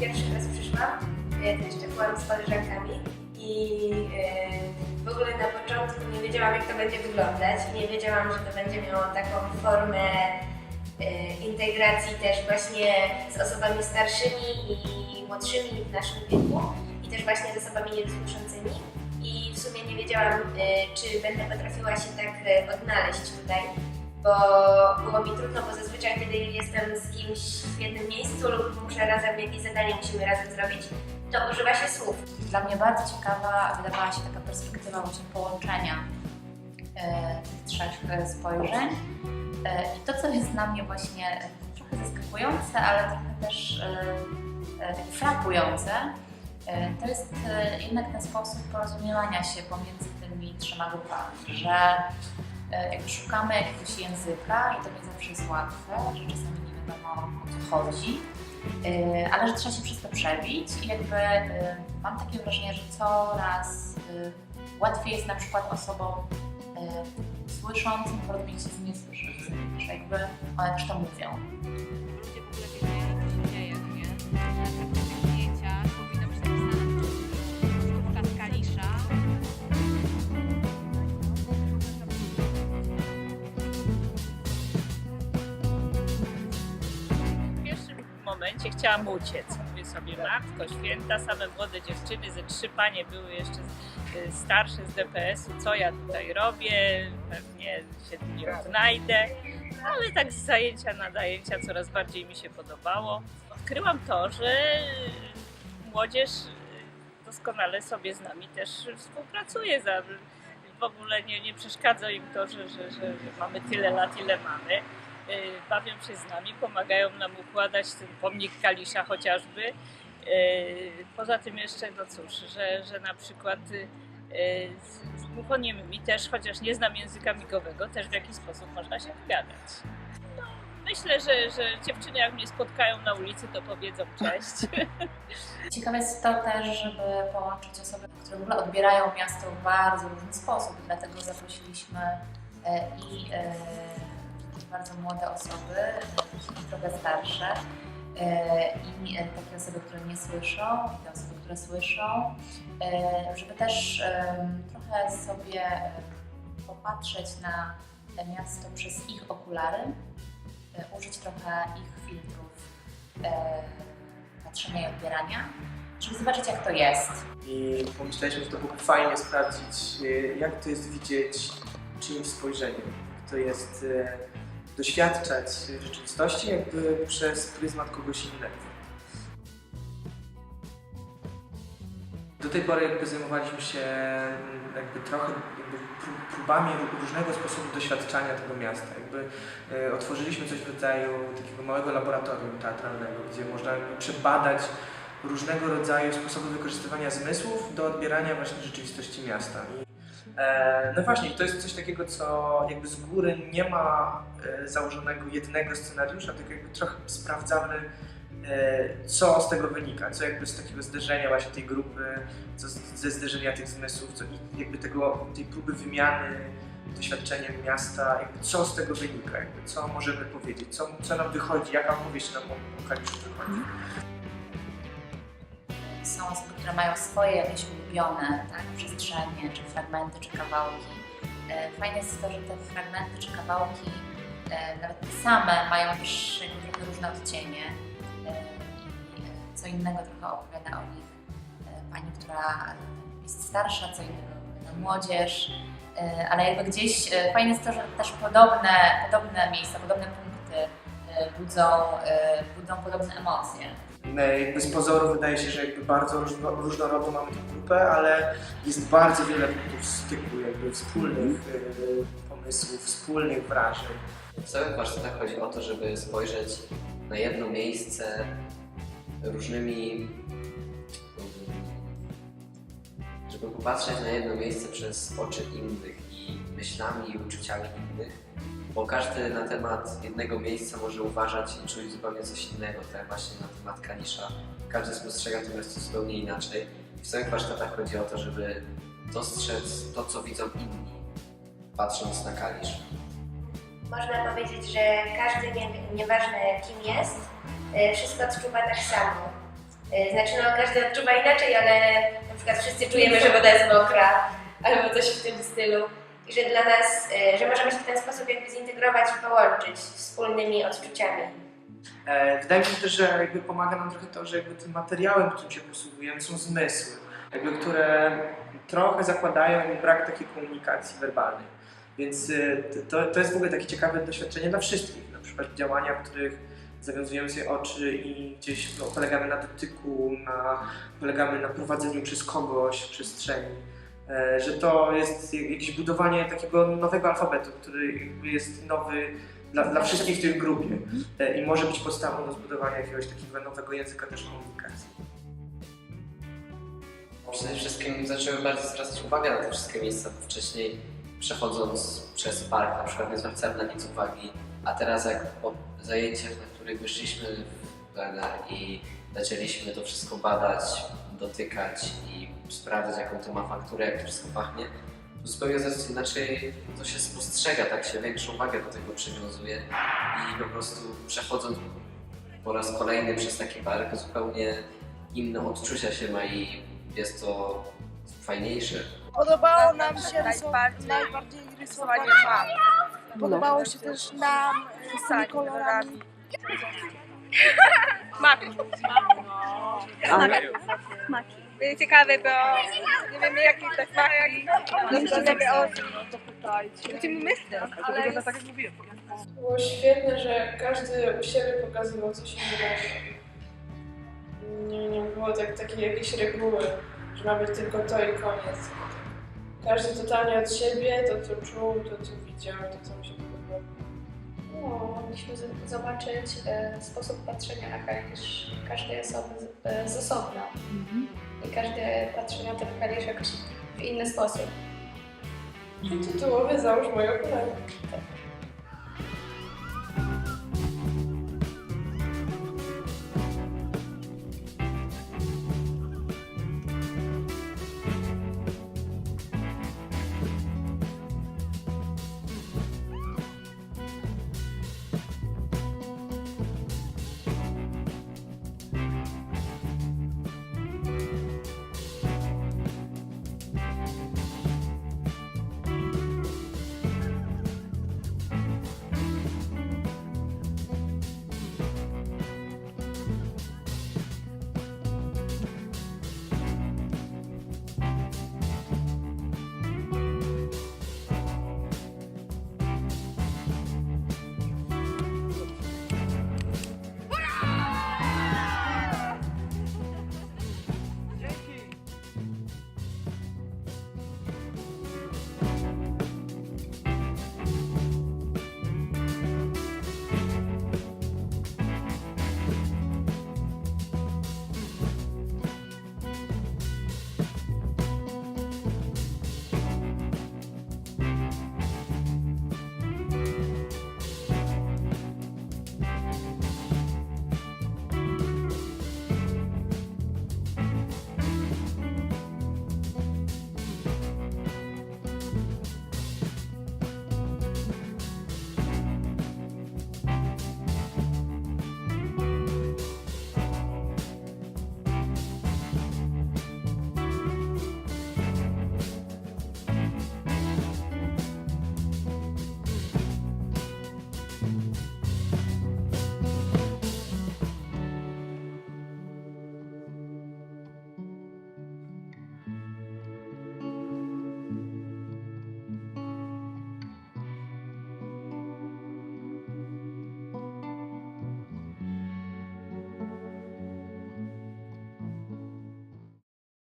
pierwszy raz przyszłam, e, to jeszcze byłam z koleżankami i e, w ogóle na początku nie wiedziałam jak to będzie wyglądać. Nie wiedziałam, że to będzie miało taką formę e, integracji też właśnie z osobami starszymi i młodszymi w naszym wieku i też właśnie z osobami niedosłyszącymi. I w sumie nie wiedziałam, czy będę potrafiła się tak odnaleźć tutaj, bo było mi trudno, bo zazwyczaj kiedy jestem z kimś w jednym miejscu lub muszę razem jakieś zadanie musimy razem zrobić, to używa się słów. Dla mnie bardzo ciekawa wydawała się taka perspektywa właśnie połączenia e, tych trzech e, spojrzeń. E, I to, co jest dla mnie właśnie trochę zaskakujące, ale trochę też e, takie frapujące, to jest e, jednak ten sposób porozumiewania się pomiędzy tymi trzema grupami, że jakby szukamy jakiegoś języka i to nie zawsze jest łatwe, że czasami nie wiadomo o co chodzi. Yy, ale że trzeba się przez to przebić i jakby yy, mam takie wrażenie, że coraz łatwiej jest na przykład osobom słyszącym porozumieć się z niesłyszącymi, że jakby one też to mówią. ludzie w ogóle wiedzieli, co się dzieje, nie? Momencie chciałam uciec. Mówię sobie, matko święta, same młode dziewczyny, ze trzy panie były jeszcze y, starsze z DPS-u, co ja tutaj robię, pewnie się tu nie odnajdę. Ale tak z zajęcia na zajęcia coraz bardziej mi się podobało. Odkryłam to, że młodzież y, doskonale sobie z nami też współpracuje. W ogóle nie, nie przeszkadza im to, że, że, że mamy tyle lat, ile mamy. Y, bawią się z nami, pomagają nam układać ten pomnik Kalisza chociażby. Y, Poza tym jeszcze, no cóż, że, że na przykład y, z z głuchoniemymi też, chociaż nie znam języka migowego, też w jakiś sposób można się dogadać. No, myślę, że, że dziewczyny jak mnie spotkają na ulicy, to powiedzą cześć. Ciekawe jest to też, żeby połączyć osoby, które w ogóle odbierają miasto w bardzo różny sposób. Dlatego zaprosiliśmy i bardzo młode osoby, trochę starsze, e, i takie osoby, które nie słyszą, i te osoby, które słyszą, e, żeby też trochę sobie e, popatrzeć na miasto przez ich okulary, użyć trochę ich filtrów patrzenia i odbierania, żeby zobaczyć jak to jest. I pomyśleliśmy, że to byłoby fajnie sprawdzić, jak to jest widzieć czyimś spojrzeniem. Jak to jest doświadczać rzeczywistości jakby przez pryzmat kogoś innego. Do tej pory jakby zajmowaliśmy się mm, jakby trochę jakby pró- próbami ró- różnego sposobu doświadczania tego miasta. Jakby e, otworzyliśmy coś w rodzaju takiego małego laboratorium teatralnego, gdzie można przebadać różnego rodzaju sposoby wykorzystywania zmysłów do odbierania właśnie rzeczywistości miasta. E, no właśnie, to jest coś takiego, co jakby z góry nie ma e, założonego jednego scenariusza, tylko jakby trochę sprawdzamy, e, co z tego wynika, co jakby z takiego zderzenia właśnie tej grupy, co ze zderzenia tych zmysłów, co jakby tego, tej próby wymiany doświadczeniem miasta, jakby co z tego wynika, jakby co możemy powiedzieć, co, co nam wychodzi, jaka opowieść nam o, Kaliszu wychodzi. Są które mają swoje jakieś ulubione tak, przestrzenie, czy fragmenty, czy kawałki. E, Fajne jest to, że te fragmenty czy kawałki, e, nawet te same, mają też trochę różne odcienie. E, I co innego trochę opowiada o nich pani, która jest starsza, co innego młodzież. Ale jakby gdzieś fajne jest to, że też podobne, podobne miejsca, podobne punkty budzą, budzą podobne emocje. Jakby z pozoru wydaje się, że jakby bardzo różno, różnorodną mamy tę grupę, ale jest bardzo wiele punktów styku, jakby wspólnych e, pomysłów, wspólnych wrażeń. W całych warsztatach chodzi o to, żeby spojrzeć na jedno miejsce różnymi. żeby popatrzeć na jedno miejsce przez oczy innych i myślami i uczuciami innych, bo każdy na temat jednego miejsca może uważać i czuć zupełnie coś innego, tak właśnie na temat Kalisza. Każdy spostrzega to miasto zupełnie inaczej. W całych warsztatach chodzi o to, żeby dostrzec to, co widzą inni, patrząc na Kalisz. Można powiedzieć, że każdy, nie, nieważne kim jest, e, wszystko odczuwa tak samo. E, Znaczy, no każdy odczuwa inaczej, ale na przykład wszyscy czujemy, że woda jest mokra, albo coś w tym stylu. I że dla nas, e, że możemy się w ten sposób jakby zintegrować i połączyć wspólnymi odczuciami. E, Wydaje mi się też, że jakby pomaga nam trochę to, że jakby tym materiałem, którym się posługujemy, są zmysły, jakby, które trochę zakładają brak takiej komunikacji werbalnej. Więc e, to, to jest w ogóle takie ciekawe doświadczenie dla wszystkich. Na przykład działania, w których zawiązujemy sobie oczy i gdzieś no, polegamy na dotyku, na, polegamy na prowadzeniu przez kogoś przestrzeni. E, Że to jest jakieś budowanie takiego nowego alfabetu, który jest nowy dla, dla wszystkich w tej grupie e, i może być podstawą do zbudowania jakiegoś takiego nowego języka też komunikacji. Przede wszystkim zaczęły bardzo zwracać uwagę na te wszystkie miejsca, bo wcześniej przechodząc przez park na przykład nie zwracałem na nic uwagi, a teraz jak po zajęciach, na których wyszliśmy w plener i zaczęliśmy to wszystko badać, dotykać i sprawdzać jaką to ma fakturę, jak to wszystko pachnie, to zupełnie inaczej to się spostrzega, tak się większą wagę do tego przywiązuje i po prostu przechodząc po raz kolejny przez taki park zupełnie inne odczucia się ma i jest to fajniejsze. Podobało nam się rysowanie, najbardziej rysowanie map. Podobało się też nam e, tymi kolorami. Będzie ciekawe, bo nie wiemy jakie to smaki. Dostanemy od... Będziemy myśleć. Ale Było świetne, że każdy u siebie pokazywał coś innego. Nie, nie było tak, takiej jakiejś reguły, że ma być tylko to i koniec. Każdy totalnie od siebie, to co czuł, to co widział, to co mu się podobało. No, mogliśmy zobaczyć e, sposób patrzenia na każdej osoby z, e, z osobna. I każdy patrzy na ten kalisz jakoś w inny sposób. Tytułowy załóż moje okulary.